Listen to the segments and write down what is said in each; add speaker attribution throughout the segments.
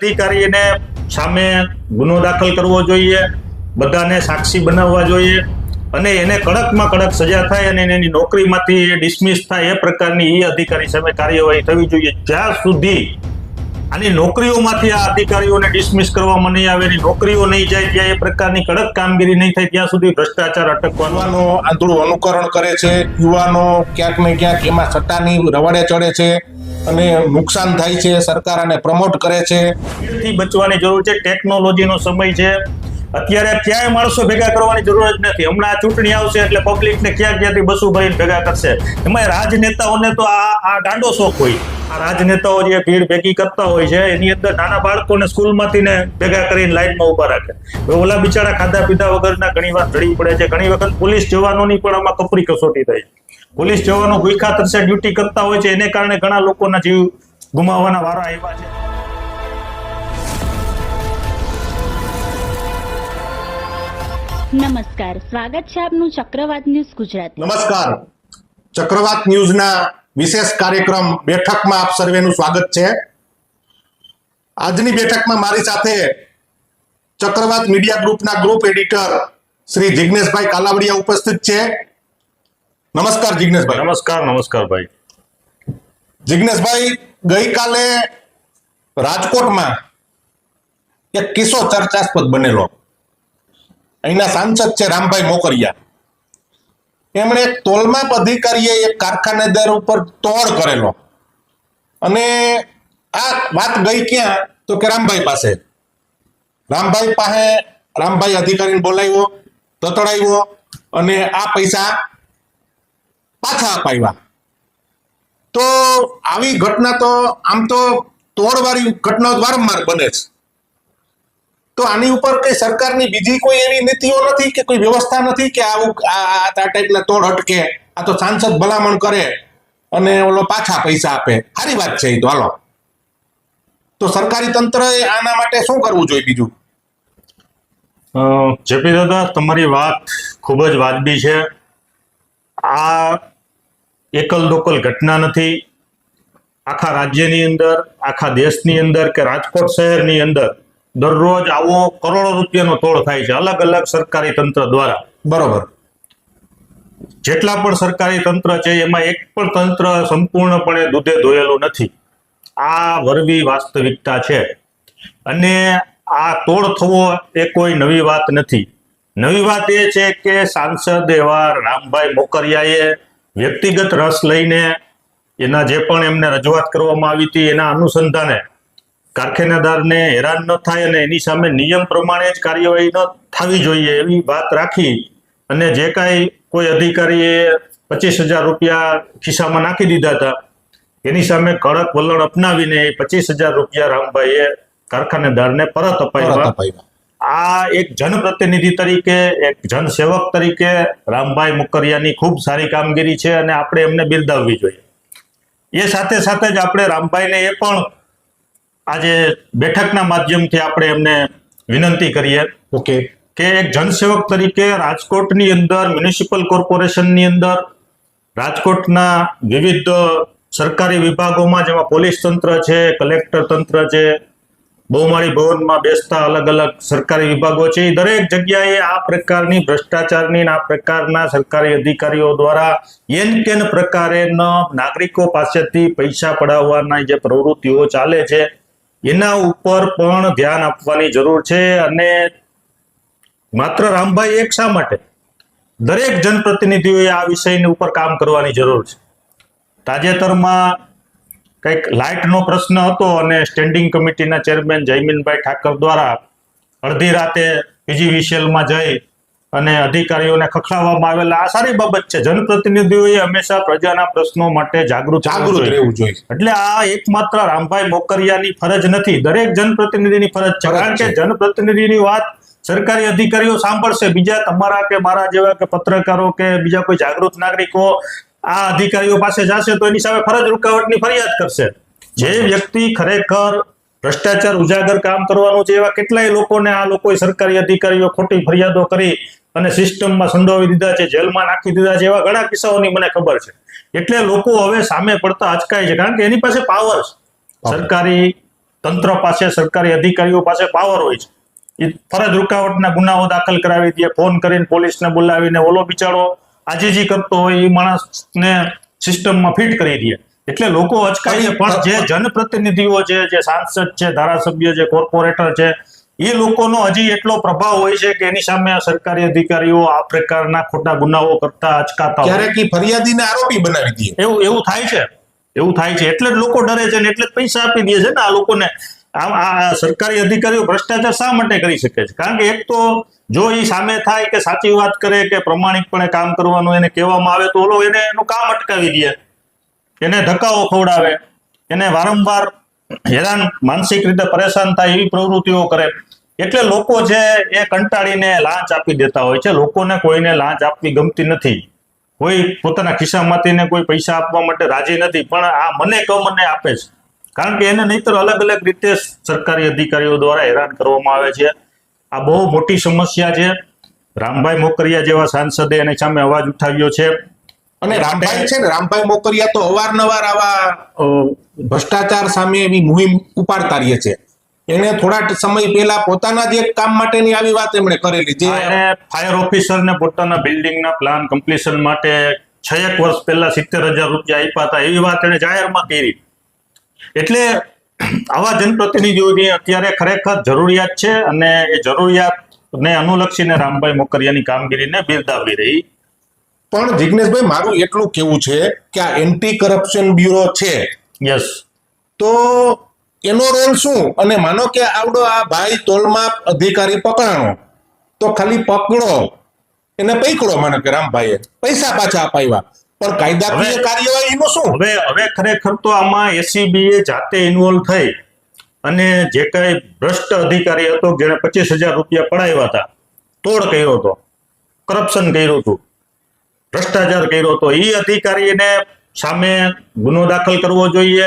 Speaker 1: અધિકારીને સામે ગુનો દાખલ કરવો જોઈએ, બધાને સાક્ષી બનાવવા જોઈએ અને એને કડકમાં કડક સજા થાય અને એની નોકરીમાંથી ડિસમિસ થાય એ પ્રકારની એ અધિકારી સામે કાર્યવાહી થવી જોઈએ. જ્યાં સુધી આની નોકરીઓમાંથી આ અધિકારીઓને ડિસમિસ કરવામાં નહીં આવે, એની નોકરીઓ નહીં જાય ત્યાં એ પ્રકારની કડક કામગીરી નહીં થાય, ત્યાં સુધી ભ્રષ્ટાચાર અટકવાનો.
Speaker 2: આંધળું અનુકરણ કરે છે, યુવાનો ક્યાંક ને ક્યાંક એમાં સત્તાની રવાડે ચડે છે. અને નુકસાન થાય છે, સરકાર આને પ્રમોટ કરે છે.
Speaker 1: થી બચવાની જરૂર છે. ટેકનોલોજીનો સમય છે. અત્યારે ક્યાંય માણસો ભેગા કરવાની જરૂર જ નથી. હમણાં ચૂંટણી આવશે એટલે પબ્લિકને ક્યાં ક્યાંથી બસો ભરીને ભેગા કરશે. એમાં રાજનેતાઓને તો આ આ ગાંડો શોખ હોય. આ રાજનેતાઓ જે ભીડ ભેગી કરતા હોય છે, એની અંદર નાના બાળકોને સ્કૂલમાંથી ને ભેગા કરીને લાઈનમાં ઊભા રાખે. ઓલા બિચારા ખાધા પીધા વગરના ઘણી વાર ઢળી પડે છે. ઘણી વખત પોલીસ જવાનોની પણ આમાં કપરી કસોટી થાય છે પોલીસ જવાનો ભૂખા તરસે ડ્યુટી કરતા હોય છે. એને કારણે ઘણા લોકોના જીવ ગુમાવવાના વારા આવ્યા છે.
Speaker 3: નમસ્કાર. સ્વાગત છે આપનું ચક્રવાત ન્યૂઝ ગુજરાત.
Speaker 2: નમસ્કાર. ચક્રવાત ન્યૂઝના વિશેષ કાર્યક્રમ બેઠકમાં આપ સર્વેનું સ્વાગત છે. આજની બેઠકમાં મારી સાથે ચક્રવાત મીડિયા ગ્રુપના ગ્રુપ એડિટર શ્રી જિગ્નેશભાઈ કાલાવડિયા ઉપસ્થિત છે. નમસ્કાર જિગ્નેશભાઈ.
Speaker 1: નમસ્કાર નમસ્કાર ભાઈ.
Speaker 2: જિગ્નેશભાઈ ગઈકાલે રાજકોટમાં એક કિસ્સો ચર્ચાસ્પદ બનેલો. અહીંના સાંસદ છે રામભાઈ મોકરિયા. એમણે તોલમાપ અધિકારીએ એક કારખાનેદાર ઉપર તોડ કરેલો. અને આ વાત ગઈ ક્યાં? તો કે રામભાઈ પાસે. રામભાઈ પાસે રામભાઈ અધિકારીને બોલાવ્યો, તતડાવ્યો અને આ પૈસા પાછા અપાવ્યા. તો આવી ઘટના તો આમ તો તોડવાળી ઘટનાઓ વારંવાર બને છે. તો આની ઉપર કઈ સરકારની બીજી કોઈ એવી નીતિઓ નથી કે કોઈ વ્યવસ્થા નથી કે આવું આ ટાઈપના તોડ અટકે આ તો સાંસદ ભલામણ કરે અને ઓલો પાછા પૈસા આપે. સારી વાત છે એ તો, હાલો. તો સરકારી તંત્રએ આના માટે શું કરવું જોઈએ બીજું?
Speaker 1: જેપી દાદા, તમારી વાત ખૂબ જ વાજબી છે. આ એકલ દોકલ ઘટના નથી. આખા રાજ્યની અંદર, આખા દેશની અંદર કે રાજકોટ શહેરની અંદર દરરોજ આવો કરોડો રૂપિયાનો તોડ થાય છે. અલગ અલગ સરકારી તંત્ર દ્વારા.
Speaker 2: બરોબર.
Speaker 1: જેટલા પણ સરકારી તંત્ર છે એમાં એક પણ તંત્ર સંપૂર્ણપણે દૂધે ધોયેલું નથી. આ વરવી વાસ્તવિકતા છે. અને આ તોડ થવો એ કોઈ નવી વાત નથી. નવી વાત એ છે કે સાંસદ એવા રામભાઈ મોકરિયાએ વ્યક્તિગત રસ લઈને એના જે પણ એમને રજૂઆત કરવામાં આવી હતી એના અનુસંધાને કારખાનેદારને હેરાન ન થાય અને એની સામે નિયમ પ્રમાણે જ કાર્યવાહી ન થવી જોઈએ એવી વાત રાખી અને જે કાંઈ કોઈ અધિકારીએ પચીસ હજાર રૂપિયા ખિસ્સામાં નાખી દીધા હતા એની સામે કડક વલણ અપનાવીને એ પચીસ હજાર રૂપિયા રામભાઈએ કારખાનેદારને પરત અપાવ્યા. આ એક જનપ્રતિનિધિ તરીકે એક જનસેવક તરીકે રામભાઈ મુકરિયાની ખૂબ સારી કામગીરી છે અને આપણે એમને બિરદાવવી જોઈએ. એ સાથે સાથે જ આપણે રામભાઈને એ પણ આજે બેઠકના માધ્યમથી આપણે એમને વિનંતી કરીએ
Speaker 2: ઓકે.
Speaker 1: કે એક જનસેવક તરીકે રાજકોટની અંદર મ્યુનિસિપલ કોર્પોરેશનની અંદર રાજકોટના વિવિધ સરકારી વિભાગોમાં જેમાં પોલીસ તંત્ર છે કલેક્ટર તંત્ર છે બહુમાળી ભવનમાં બેસતા અલગ અલગ સરકારી વિભાગો છે એ દરેક જગ્યાએ આ પ્રકારની ભ્રષ્ટાચારની આ પ્રકારના સરકારી અધિકારીઓ દ્વારા એન કેન પ્રકારે નાગરિકો પાસેથી પૈસા પડાવવાના જે પ્રવૃત્તિઓ ચાલે છે એના ઉપર પણ ધ્યાન આપવાની જરૂર છે અને માત્ર રામભાઈ એક શા માટે? દરેક જનપ્રતિનિધિઓએ આ વિષયની ઉપર કામ કરવાની જરૂર છે. તાજેતરમાં કંઈક લાઇટનો પ્રશ્ન હતો અને સ્ટેન્ડિંગ કમિટીના ચેરમેન જયમીનભાઈ ઠાકર દ્વારા અડધી રાતે પીજીવીસીએલમાં જઈ અને અધિકારીઓને ખખડાવવામાં આવેલા આ સારી બાબત છે. જનપ્રતિનિધિઓએ હંમેશા પ્રજાના પ્રશ્નો માટે જાગૃત
Speaker 2: જાગૃત રહેવું જોઈએ.
Speaker 1: એટલે આ એકમાત્ર રામભાઈ મોકરિયાની ફરજ નથી. દરેક જનપ્રતિનિધિની ફરજ છે. કારણ કે. જનપ્રતિનિધિની વાત સરકારી અધિકારીઓ સાંભળશે. બીજા તમારા કે મારા જેવા કે પત્રકારો કે બીજા કોઈ જાગૃત નાગરિકો આ અધિકારીઓ પાસે જશે તો એની સામે ફરજ રૂકાવટની ફરિયાદ કરશે. જે વ્યક્તિ ખરેખર ભ્રષ્ટાચાર ઉજાગર કામ કરવાનું છે એવા કેટલાય લોકોને આ લોકોએ સરકારી અધિકારીઓ ખોટી ફરિયાદો કરી અને સિસ્ટમમાં સંડોવી દીધા છે જેલમાં નાખી દીધા છે એવા ઘણા કિસ્સાઓની મને ખબર છે. એટલે લોકો હવે સામે પડતા અચકાય છે કારણ કે એની પાસે પાવર છે. સરકારી તંત્ર પાસે સરકારી અધિકારીઓ પાસે પાવર હોય છે. એ ફરજ રૂકાવટના ગુનાઓ દાખલ કરાવી દે ફોન કરીને પોલીસને બોલાવીને ઓલો બિચારો આજીજી કરતો હોય એ માણસને સિસ્ટમમાં ફિટ કરી દે. એટલે લોકો અચકાય છે. પણ જે જનપ્રતિનિધિઓ છે જે સાંસદ છે ધારાસભ્ય છે કોર્પોરેટર છે એ લોકોનો હજી એટલો પ્રભાવ હોય છે કે એની સામે આ સરકારી અધિકારીઓ આ પ્રકારના ખોટા ગુનાઓ કરતા અચકાતા
Speaker 2: ક્યારેક ફરિયાદીને આરોપી બનાવી દે.
Speaker 1: એવું એવું થાય છે. એવું થાય છે. એટલે જ લોકો ડરે છે ને એટલે જ પૈસા આપી દે છે ને આ લોકોને. આમ આ સરકારી અધિકારીઓ ભ્રષ્ટાચાર શા માટે કરી શકે છે? કારણ કે એક તો જો એ સામે થાય કે સાચી વાત કરે કે પ્રમાણિકપણે કામ કરવાનું એને કહેવામાં આવે તો ઓલો એને એનું કામ અટકાવી દે. એને ધક્કાઓ ખવડાવે. એને વારંવાર હેરાન, માનસિક રીતે પરેશાન થાય એવી પ્રવૃત્તિઓ કરે. એટલે લોકો છે એ કંટાળીને લાંચ આપી દેતા હોય છે, લોકોને કોઈને લાંચ આપવી ગમતી નથી. કોઈ પોતાના ખિસ્સામાંથી કોઈ પૈસા આપવા માટે રાજી નથી, પણ આ મને કહો આપે છે. કારણ કે એને નહીતર અલગ અલગ રીતે સરકારી અધિકારીઓ દ્વારા હેરાન કરવામાં આવે છે. આ બહુ મોટી સમસ્યા છે. રામભાઈ મોકરિયા જેવા સાંસદે એની સામે અવાજ ઉઠાવ્યો છે.
Speaker 2: અને રામભાઈ છે ને રામભાઈ મોકરિયા તો અવારનવાર આવા ભ્રષ્ટાચાર સામે એવી મુહિમ ઉપાડતા રહે છે. એને થોડા સમય પહેલા પોતાના જ એક કામ માટેની આવી વાત એમણે કરેલી જે
Speaker 1: ફાયર ફાયર ઓફિસરને પોતાના બિલ્ડિંગના પ્લાન કમ્પ્લીશન માટે છ એક વર્ષ પહેલા સિત્તેર હજાર રૂપિયા આપ્યા હતા. એવી વાત એને જાહેરમાં કરી. એટલે આવા જનપ્રતિનિધિઓની અત્યારે ખરેખર જરૂરિયાત છે અને એ જરૂરિયાતને અનુલક્ષીને રામભાઈ મોકરિયાની કામગીરીને બિરદાવી રહી.
Speaker 2: પણ જિગ્નેશભાઈ મારું એટલું કેવું છે કે આ એન્ટી કરપ્શન બ્યુરો છે.
Speaker 1: યસ
Speaker 2: તો એનો રોલ શું? અને માનો કે આવડો આ ભાઈ તોલમાં અધિકારી પકડાણો તો ખાલી પકડો એને પકડો માનો કે રામભાઈએ. પૈસા પાછા અપાવ્યા. પણ કાયદાકીય
Speaker 1: કાર્યવાહી
Speaker 2: એનું શું?
Speaker 1: હવે હવે ખરેખર તો આમાં એસીબીએ જાતે ઇન્વોલ્વ થઈ અને જે કઈ ભ્રષ્ટ અધિકારી હતો જેણે પચીસ હજાર રૂપિયા પડાવ્યા હતા તોડ કર્યો હતો કરપ્શન કર્યું હતું. ભ્રષ્ટાચાર કર્યો હતો એ અધિકારીને સામે ગુનો દાખલ કરવો જોઈએ,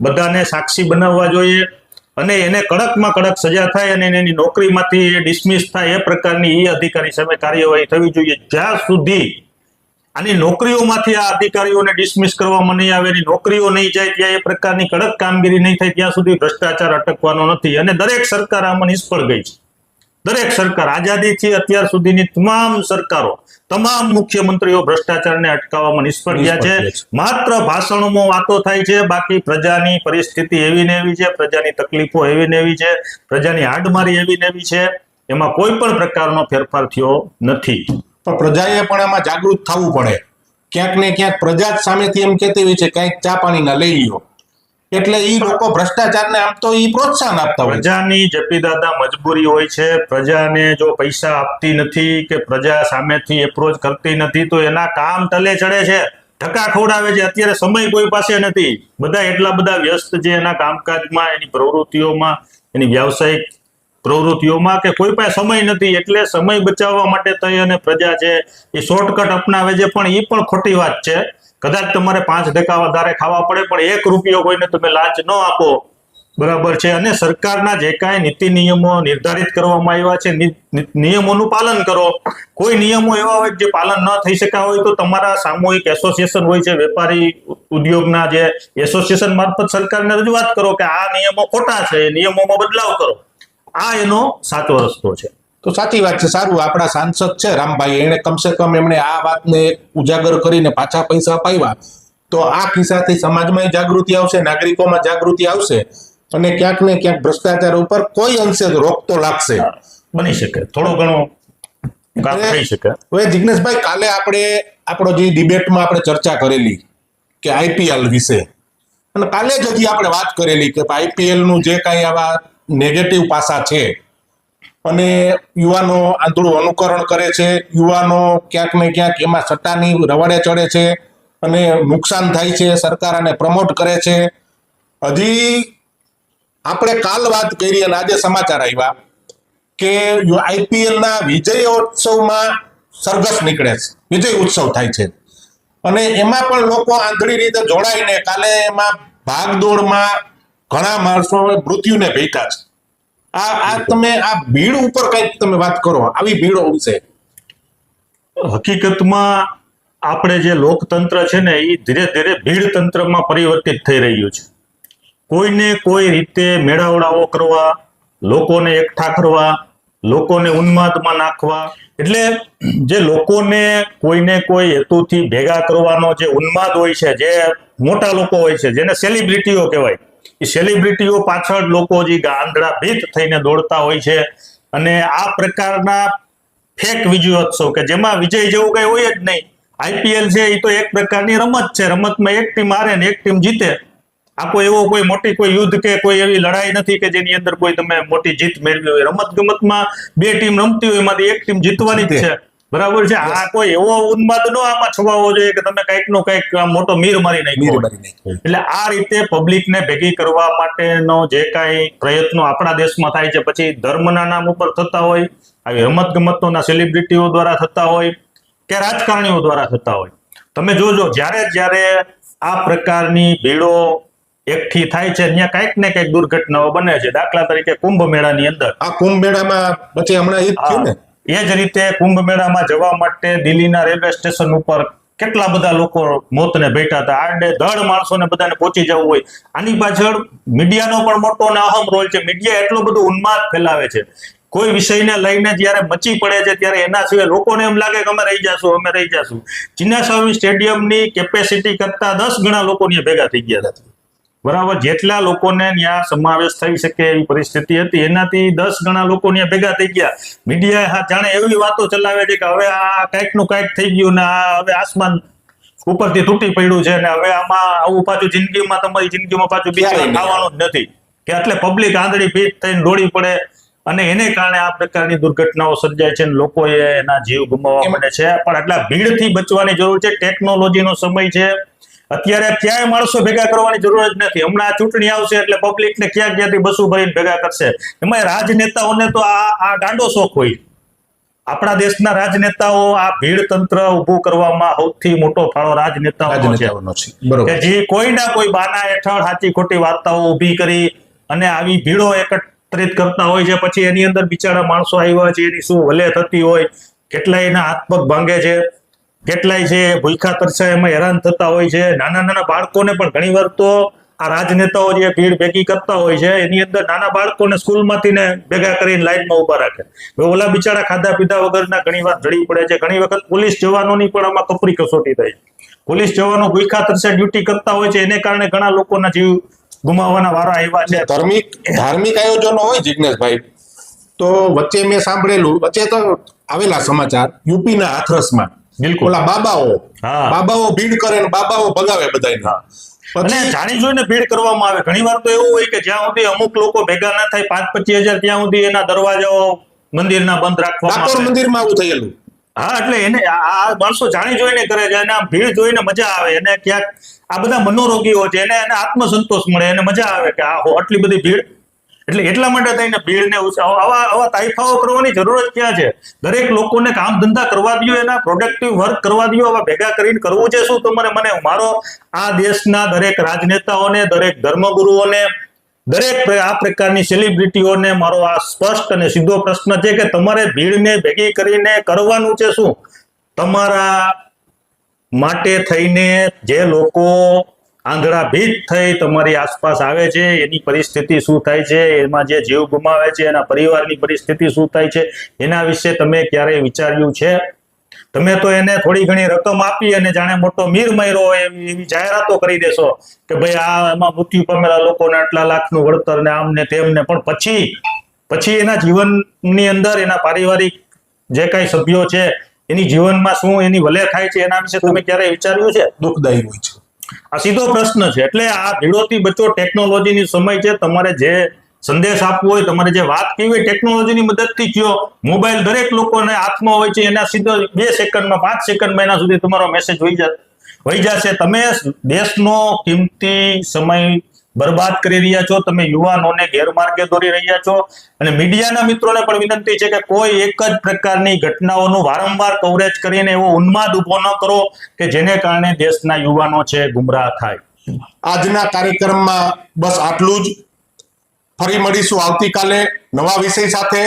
Speaker 1: બધાને સાક્ષી બનાવવા જોઈએ અને એને કડકમાં કડક સજા થાય અને એની નોકરીમાંથી ડિસમિસ થાય એ પ્રકારની એ અધિકારી સામે કાર્યવાહી થવી જોઈએ. જ્યાં સુધી આની નોકરીઓમાંથી આ અધિકારીઓને ડિસમિસ કરવામાં નહીં આવે, એની નોકરીઓ નહીં જાય ત્યાં એ પ્રકારની કડક કામગીરી નહીં થાય, ત્યાં સુધી ભ્રષ્ટાચાર અટકવાનો નથી અને દરેક સરકાર આમાં નિષ્ફળ ગઈ છે. દરેક સરકાર આઝાદીથી અત્યાર સુધીની તમામ સરકારો તમામ મુખ્યમંત્રીઓ ભ્રષ્ટાચારને અટકાવવામાં નિષ્ફળ ગયા છે. માત્ર ભાષણોમાં વાતો થાય છે બાકી પ્રજાની પરિસ્થિતિ એવી ને એવી છે પ્રજાની તકલીફો એવી ને એવી છે પ્રજાની હાડમારી એવી ને એવી છે એમાં કોઈ પણ પ્રકારનો ફેરફાર થયો નથી.
Speaker 2: પણ પ્રજાએ પણ એમાં જાગૃત થવું પડે. ક્યાંક ને ક્યાંક પ્રજા જ સામેથી એમ કહેતી હોય છે કંઈક ચા પાણીના લઈ લ્યો. એટલે એ લોકો ભ્રષ્ટાચારને આમ તો એ પ્રોત્સાહન આપતા હોય.
Speaker 1: પ્રજાની જપી દાદા મજબૂરી હોય છે. પ્રજાને જો પૈસા આપતી નથી કે પ્રજા સામેથી એપ્રોચ કરતી નથી, તો એના કામ તલે ચડે છે. ધક્કા ખવડાવે છે. અત્યારે સમય કોઈ પાસે નથી. બધા એટલા બધા વ્યસ્ત છે એના કામકાજમાં, એની પ્રવૃત્તિઓમાં, એની વ્યાવસાયિક પ્રવૃત્તિઓમાં કે કોઈ પાસે સમય નથી, એટલે સમય બચાવવા માટે થઈ અને પ્રજા છે, એ શોર્ટકટ અપનાવે છે, પણ એ પણ ખોટી વાત છે. કદાચ તમારે પાંચ ટકા વધારે ખાવા પડે, પણ એક રૂપિયો કોઈને તમે લાંચ ન આપો. બરાબર છે? અને સરકારના જે કાંઈ નીતિ નિયમો નિર્ધારિત કરવામાં આવ્યા છે નિયમોનું પાલન કરો. કોઈ નિયમો એવા હોય જે પાલન ન થઈ શક્યા હોય તો તમારા સામૂહિક એસોસિએશન હોય છે, વેપારી ઉદ્યોગના જે એસોસિએશન મારફત સરકારને રજૂઆત કરો કે આ નિયમો ખોટા છે નિયમોમાં બદલાવ કરો. આ એનો સાચો રસ્તો છે.
Speaker 2: તો સાચી વાત છે સારું આપણા સાંસદ છે રામભાઈ એને કમસે કમ એમણે આ વાતને ઉજાગર કરીને પાછા પૈસા અપાવ્યા. તો આ કિસ્સાથી સમાજમાં જાગૃતિ આવશે નાગરિકોમાં જાગૃતિ આવશે અને ક્યાંક ને ક્યાંક ભ્રષ્ટાચાર ઉપર કોઈ અંશે રોક તો લાગશે.
Speaker 1: બની શકે થોડું ઘણું થઈ શકે.
Speaker 2: હવે જિગ્નેશભાઈ કાલે આપણે આપણો જે ડિબેટમાં આપણે ચર્ચા કરેલી કે આઈપીએલ વિશે અને કાલે જ હજી આપણે વાત કરેલી કે આઈપીએલનું જે કાંઈ આવા નેગેટિવ પાસા છે. અને યુવાનો આંધળું અનુકરણ કરે છે. યુવાનો ક્યાંક ને ક્યાંક એમાં સટ્ટાની રવાડે ચડે છે અને નુકસાન થાય છે. સરકાર આને પ્રમોટ કરે છે. હજી આપણે કાલ વાત કરી અને આજે સમાચાર આવ્યા કે આઈપીએલના વિજયોત્સવમાં સરઘસ નીકળે છે. વિજય ઉત્સવ થાય છે. અને એમાં પણ લોકો આંધળી રીતે જોડાઈને કાલે એમાં ભાગદોડમાં ઘણા માણસો મૃત્યુને ભેટા છે. આ આ તમે આ ભીડ ઉપર કંઈક તમે વાત કરો, આવી ભીડો વિશે.
Speaker 1: હકીકતમાં આપણે જે લોકતંત્ર છે ને એ ધીરે ધીરે ભીડ તંત્રમાં પરિવર્તિત થઈ રહ્યું છે. કોઈને કોઈ રીતે મેળાવડાઓ કરવા, લોકોને એકઠા કરવા, લોકોને ઉન્માદમાં નાખવા, એટલે જે લોકોને કોઈને કોઈ હેતુથી ભેગા કરવાનો જે ઉન્માદ હોય છે, જે મોટા લોકો હોય છે, જેને સેલિબ્રિટીઓ કહેવાય એ સેલિબ્રિટીઓ પાછળ લોકો જે આંધળા ભીત થઈને દોડતા હોય છે. અને આ પ્રકારના ફેક વિજયોત્સવ કે જેમાં વિજય જેવું કઈ હોય જ નહીં. આઈપીએલ છે એ તો એક પ્રકારની રમત છે. રમતમાં એક ટીમ હારે ને એક ટીમ જીતે. આ કોઈ એવો કોઈ મોટી કોઈ યુદ્ધ કે કોઈ એવી લડાઈ નથી કે જેની અંદર કોઈ તમે મોટી જીત મેળવી હોય. રમત ગમતમાં બે ટીમ રમતી હોય એમાંથી એક ટીમ જીતવાની જ છે. બરાબર છે? આ કોઈ એવો ઉન્માદ નો આમાં છવાવો જોઈએ કે તમે કંઈક નો કંઈક મોટો મીર મારી નાખ્યો એટલે આ રીતે પબ્લિકને ભેગી કરવા માટેનો જે કાંઈ પ્રયત્નો આપણા દેશમાં થાય છે પછી ધર્મના નામ ઉપર થતા હોય આવી રમત ગમતોના સેલિબ્રિટીઓ દ્વારા થતા હોય કે રાજકારણીઓ દ્વારા થતા હોય. તમે જોજો જ્યારે જ્યારે આ પ્રકારની ભીડો એકઠી થાય છે ત્યાં કંઈક ને કંઈક દુર્ઘટનાઓ બને છે. દાખલા તરીકે કુંભ મેળાની અંદર.
Speaker 2: આ કુંભ મેળામાં પછી હમણાં ઈ થયું ને?
Speaker 1: એ જ રીતે કુંભ મેળામાં જવા માટે દિલ્હીના રેલવે સ્ટેશન ઉપર કેટલા બધા લોકો મોતને ભેટા હતા? આડે ધડ માણસોને બધાને પહોંચી જવું હોય. આની પાછળ મીડિયાનો પણ મોટો અને અહમ રોલ છે. મીડિયા એટલો બધો ઉન્માદ ફેલાવે છે. કોઈ વિષયને લઈને જ્યારે મચી પડે છે, ત્યારે એના સિવાય લોકોને એમ લાગે કે અમે રહી જશું, અમે રહી જશું. ચિન્નાસ્વામી સ્ટેડિયમની કેપેસિટી કરતા દસ ગણા લોકોની ભેગા થઈ ગયા હતા. બરાબર? જેટલા લોકોને ત્યાં સમાવેશ થઈ શકે એવી પરિસ્થિતિ હતી. એનાથી દસ ગણા લોકો ત્યાં ભેગા થઈ ગયા. મીડિયા જાણે એવી વાતો ચલાવે છે કે હવે આ કંઈકનું કંઈક થઈ ગયું ને આ હવે આસમાન ઉપરથી તૂટી પડ્યું છે ને હવે આમાં આવું પાછું જિંદગીમાં તમારી જિંદગીમાં પાછું બીજું
Speaker 2: નહીં.
Speaker 1: જ નથી. કે એટલે પબ્લિક આંધળી ભીત થઈને દોડી પડે અને એને કારણે આ પ્રકારની દુર્ઘટનાઓ સર્જાય છે અને લોકોએ એના જીવ ગુમાવવા
Speaker 2: એમ-
Speaker 1: છે. પણ એટલા ભીડથી બચવાની જરૂર છે. ટેકનોલોજીનો સમય છે. અત્યારે ક્યાંય માણસો ભેગા કરવાની જરૂર જ નથી. હમણાં ચૂંટણી આવશે એટલે પબ્લિકને ક્યાં ક્યાંથી બસું ભરીને ભેગા કરશે. એમાં રાજનેતાઓને તો આ આ ગાંડો શોખ હોય. આપણા દેશના રાજનેતાઓ આ ભીડ તંત્ર ઉભું કરવામાં સૌથી મોટો ફાળો રાજનેતાઓનો છે. કે જે કોઈના કોઈ બાના હેઠળ સાચી ખોટી વાર્તાઓ ઊભી કરી અને આવી ભીડો એકત્રિત કરતા હોય છે. પછી એની અંદર બિચારા માણસો આવ્યા છે. એની શું ભલે થતી હોય. કેટલાય એના હાથ પગ ભાંગે છે. કેટલાય છે ભૂખા તરસા એમાં હેરાન થતા હોય છે. નાના નાના બાળકોને પણ ઘણી વાર તો આ રાજનેતાઓ જે ભીડ ભેગી કરતા હોય છે, એની અંદર નાના બાળકોને સ્કૂલમાંથી ને ભેગા કરીને લાઈનમાં ઊભા રાખે. ઓલા બિચારા ખાધા પીધા વગરના ઘણી વાર જડી પડે છે. ઘણી વખત પોલીસ જવાનોની પણ આમાં કપરી કસોટી થાય છે. પોલીસ જવાનો ભૂખા તરસે ડ્યુટી કરતા હોય છે, એને કારણે ઘણા લોકોના જીવ ગુમાવવાના વારા આવ્યા છે.
Speaker 2: ધાર્મિક ધાર્મિક આયોજનો હોય જિજ્ઞેશભાઈ? તો વચ્ચે મેં સાંભળેલું, વચ્ચે તો આવેલા સમાચાર, યુપીના હાથરસમાં.
Speaker 1: બિલકુલ.
Speaker 2: ઓલા બાબાઓ. બાબાઓ ભીડ કરે ને બાબાઓ ભગાવે બધાને
Speaker 1: અને જાણી જોઈને ભીડ કરવામાં આવે. ઘણી વાર તો એવું હોય કે જ્યાં સુધી અમુક લોકો ભેગા ના થાય પાંચ પચીસ હજાર ત્યાં સુધી એના દરવાજાઓ મંદિરના બંધ રાખવામાં
Speaker 2: મંદિર
Speaker 1: આવે.
Speaker 2: મંદિરમાં આવું થયેલું.
Speaker 1: હા એટલે એને આ માણસો જાણી જોઈને કરે છે. અને આ ભીડ જોઈને મજા આવે. એને ક્યાંક આ બધા મનોરોગીઓ છે. એને એને આત્મસંતોષ મળે. એને મજા આવે કે આ આટલી બધી ભીડ એટલે એટલા માટે થઈને ભીડને ને આવા આવા તાઇફાઓ કરવાની જરૂરત ક્યાં છે? દરેક લોકોને કામ ધંધા કરવા દો એના પ્રોડક્ટિવ વર્ક કરવા દો આવા ભેગા કરીને કરવું છે શું? તમારે મને મારો આ દેશના દરેક રાજનેતાઓને, દરેક ધર્મગુરુઓને, દરેક આ પ્રકારની સેલિબ્રિટીઓને મારો આ સ્પષ્ટ અને સીધો પ્રશ્ન છે કે તમારે ભીડને ભેગી કરીને કરવાનું છે શું? તમારા માટે થઈને જે લોકો આંધળા ભીત થઈ તમારી આસપાસ આવે છે, એની પરિસ્થિતિ શું થાય છે, એમાં જે જીવ ગુમાવે છે, એના પરિવારની પરિસ્થિતિ શું થાય છે, એના વિશે તમે ક્યારેય વિચાર્યું છે? તમે તો એને થોડી ઘણી રકમ આપી અને જાણે મોટો મીર મયરો એવી જાહેરાતો કરી દેશો કે ભાઈ આ એમાં મૃત્યુ પામેલા લોકોને આટલા લાખનું વળતર ને આમ ને તેમ પણ પછી પછી એના જીવનની અંદર એના પારિવારિક જે કાંઈ સભ્યો છે, એની જીવનમાં શું એની ભલે થાય છે, એના વિશે તમે ક્યારેય વિચાર્યું છે?
Speaker 2: દુઃખદાયી હોય છે.
Speaker 1: આ સીધો પ્રશ્ન છે. એટલે આ ભીડોથી બચો ટેકનોલોજીની સમય છે. તમારે જે સંદેશ આપવો હોય, તમારે જે વાત કહેવી હોય, ટેકનોલોજીની મદદથી કયો મોબાઈલ દરેક લોકોને હાથમાં હોય છે. એના સીધો બે સેકન્ડમાં, પાંચ સેકન્ડમાં એના સુધી તમારો મેસેજ હોઈ જશે વહી જશે. તમે દેશનો કિંમતી સમય બરબાદ કરી રહ્યા છો. તમે યુવાનોને ગેરમાર્ગે દોરી રહ્યા છો. અને મીડિયાના મિત્રોને પણ વિનંતી છે કે કોઈ એક જ પ્રકારની ઘટનાઓનું વારંવાર કવરેજ કરીને એવો ઉન્માદ ઊભો ન કરો કે જેને કારણે દેશના યુવાનો છે ગુમરાહ થાય.
Speaker 2: આજના કાર્યક્રમમાં બસ આટલું જ. ફરી મળીશું આવતીકાલે નવા વિષય સાથે.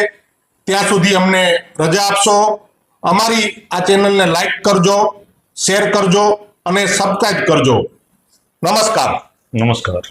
Speaker 2: ત્યાં સુધી અમને રજા આપશો. અમારી આ ચેનલને લાઈક કરજો શેર કરજો અને સબસ્ક્રાઈબ કરજો. નમસ્કાર.
Speaker 1: નમસ્કાર.